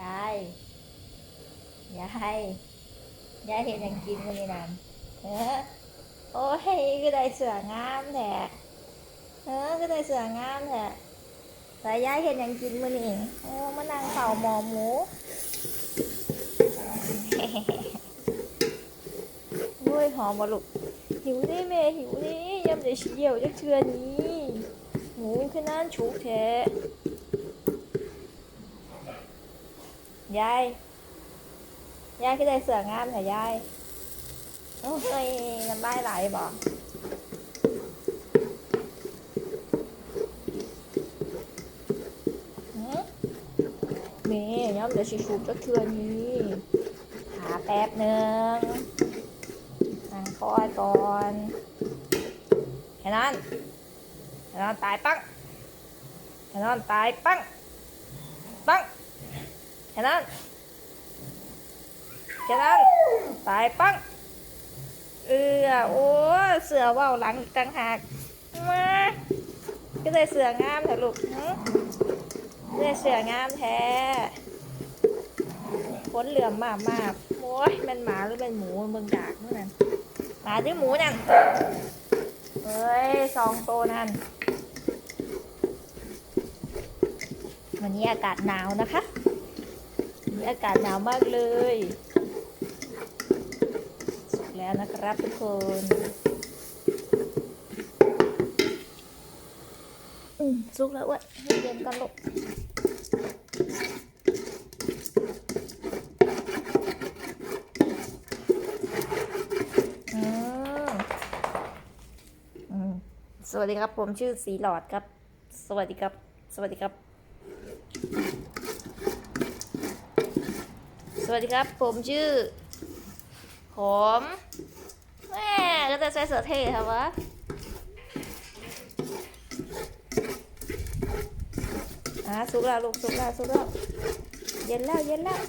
ยายยายยายเห็นอย่างกินมันนี่นั่นเออโอ้ยก็ได้เสืองามแท้เออก็ได้เสืองามแท้แต่ยายเห็นอย่างกินมันนี่โอ้มานั่งเผาหมอหมูโอ้ยหอมบ่ลูกหิวนี่แม่หิวนี่ยำได้เชี่ยวจักเทื่อนี้หมูขึ้นนั่นชุกแท้ ยาย ยายก็ได้เสืองามค่ะยาย โอ้ยน้ำลายไหลบ่หือแม่ย้ำเดี๋ยวสิชุบจักเทือนี้หาแป๊บหนึ่งนั่งคอยก่อนแค่นั้นแค่นั้นตายปังแค่นั้นตายปังปัง ค่นั้นแค่นั้นตายปังเออโอ้เสือว่าวหลังอีกต่างหากมาก็ได้เสืองามแท้ลูกได้เสืองามแท้ขนเหลื่อมมากมากโอ้ยมันหมาหรือเป็นหมูเบิ่งดากนู่นนั่นหมาหรือหมูนั่นเฮ้ยสองโตวนั่นวันนี้อากาศหนาวนะคะ อากาศหนาวมากเลยสุกแล้วนะครับทุกคนอืมสุกแล้วอ้วดให้เย็นก่อนลูกอือืมสวัสดีครับ ผมชื่อสีหลอดครับ สวัสดีครับ สวัสดีครับ สวัสดีครับ ผมชื่อผมแม่ก็จะใส่เสื้อเท่ครับวะอะสุกแล้วลูกสุกแล้วสุกแล้วเย็นแล้วเย็นแล้ว